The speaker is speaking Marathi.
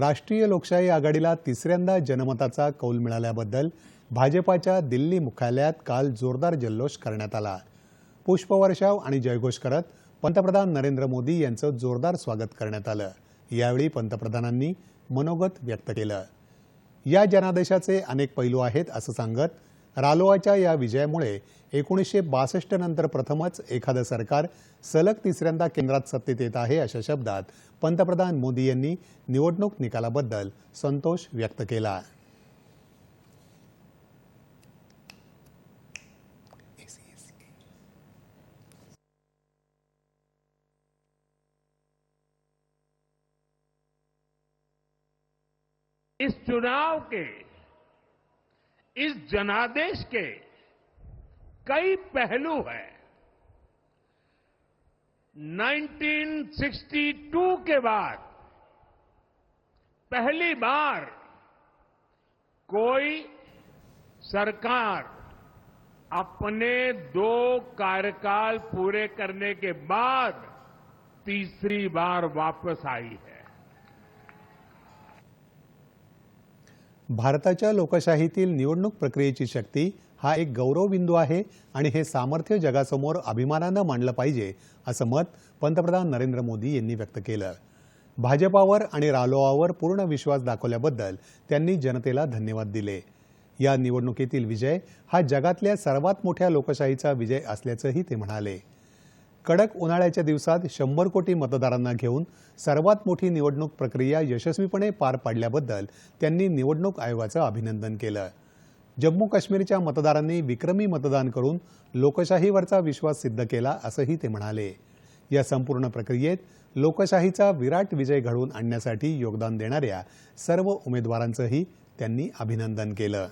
राष्ट्रीय लोकशाही आघाडीला तिसऱ्यांदा जनमताचा कौल मिळाल्याबद्दल भाजपाच्या दिल्ली मुख्यालयात काल जोरदार जल्लोष करण्यात आला. पुष्पवर्षाव आणि जयघोष करत पंतप्रधान नरेंद्र मोदी यांचं जोरदार स्वागत करण्यात आलं. यावेळी पंतप्रधानांनी मनोगत व्यक्त केलं. या जनादेशाचे अनेक पैलू आहेत असं सांगत रालोआच्या या विजयामुळे एकोणीसशे बासष्ट नंतर प्रथमच एखादं सरकार सलग तिसऱ्यांदा केंद्रात सत्तेत येत आहे अशा शब्दात पंतप्रधान मोदी यांनी निवडणूक निकालाबद्दल संतोष व्यक्त केला. इस चुनाव के इस जनादेश के कई पहलू हैं। 1962 के बाद पहली बार कोई सरकार अपने दो कार्यकाल पूरे करने के बाद तीसरी बार वापस आई है। भारताच्या लोकशाहीतील निवडणूक प्रक्रियेची शक्ती हा एक गौरवबिंदू आहे आणि हे सामर्थ्य जगासमोर अभिमानानं मांडलं पाहिजे असं मत पंतप्रधान नरेंद्र मोदी यांनी व्यक्त केलं. भाजपावर आणि रालोआवर पूर्ण विश्वास दाखवल्याबद्दल त्यांनी जनतेला धन्यवाद दिले. या निवडणुकीतील विजय हा जगातल्या सर्वात मोठ्या लोकशाहीचा विजय असल्याचंही ते म्हणाले. कडक उन्हाळ्याच्या दिवसात शंभर कोटी मतदारांना घेऊन सर्वात मोठी निवडणूक प्रक्रिया यशस्वीपणे पार पाडल्याबद्दल त्यांनी निवडणूक आयोगाचं अभिनंदन केलं. जम्मू काश्मीरच्या मतदारांनी विक्रमी मतदान करून लोकशाहीवरचा विश्वास सिद्ध केला असंही ते म्हणाले. या संपूर्ण प्रक्रियेत लोकशाहीचा विराट विजय घडवून आणण्यासाठी योगदान देणाऱ्या सर्व उमेदवारांचंही त्यांनी अभिनंदन केलं.